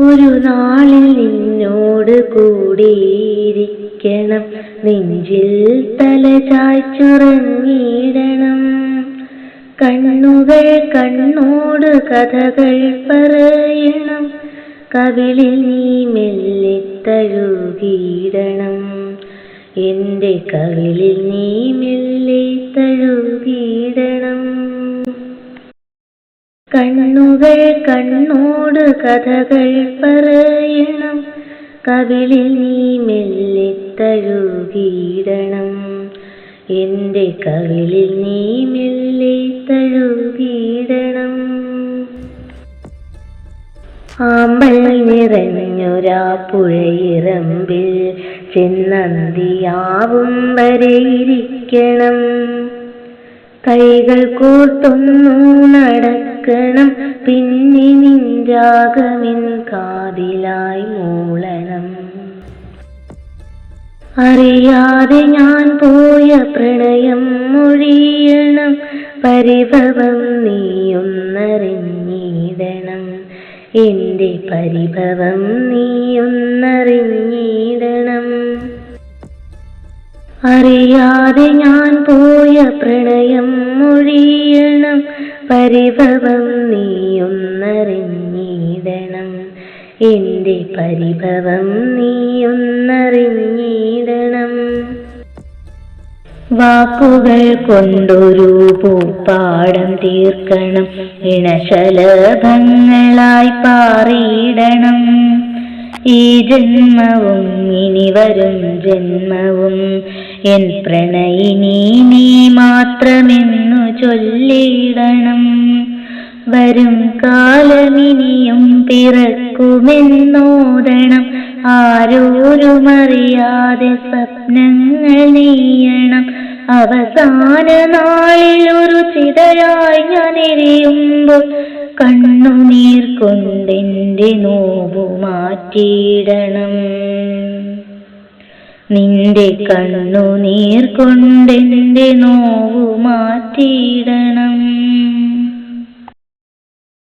ഒരു നാളിൽ നിന്നോട് കൂടിയിരിക്കണം. നെഞ്ചിൽ തല ചാച്ചുറങ്ങിയിടണം കണ്ണുകൾ കണ്ണോട് കഥകൾ പറയണം. കവിളിൽ നീ മെല്ലെ തഴുകിയിടണം. എന്റെ കവിളിൽ നീ കണ്ണുകൾ കണ്ണോട് കഥകൾ പറയണം. കവിളിൽ നീ മെല്ലെ തഴുകിയിടണം. എന്റെ കവിളിൽ നീ മെല്ലെ തഴുകിയിടണം. ആമ്പൽ നിറഞ്ഞൊരാ പുഴയിറമ്പിൽ ചെന്നന്തിയാവും വരെ ഇരിക്കണം. കൈകൾ കോർത്തൊന്നു നടക്കണം പിന്നെ നിൻരാഗമിൻ കാതിലായി മൂളണം. അറിയാതെ ഞാൻ പോയ പ്രണയം മൊഴിയണം. പരിഭവം നീയൊന്നറിഞ്ഞിടണം. എന്റെ പരിഭവം നീയൊന്നറിഞ്ഞിടണം. അറിയാതെ ഞാൻ പോയ പ്രണയം മൊഴിയണം. പരിഭവം നീയൊന്നറിഞ്ഞിടണം. എന്റെ പരിഭവം നീയൊന്നറിഞ്ഞിടണം. വാക്കുകൾ കൊണ്ടൊരു പൂപ്പാടം തീർക്കണം. ഇണശലഭങ്ങളായി പാറിയിടണം. ഈ ജന്മവും ഇനി വരും ജന്മവും എൻ പ്രണയിനി നീ മാത്രമെന്നു ചൊല്ലിടണം. വരും കാലമിനിയും പിറക്കുമെന്നോദണം ആരോരുമറിയാതെ സ്വപ്നങ്ങൾ നെയ്യണം. അവസാന നാളിൽ ഒരു ചിതയായി ഞാൻ എരിയുമ്പോൾ കണ്ണുനീർ കൊണ്ടെന്റെ നോവു മാറ്റിയിടണം നിന്റെ കണ്ണുനീർ കൊണ്ടെന്റെ നോവു മാറ്റിയിടണം.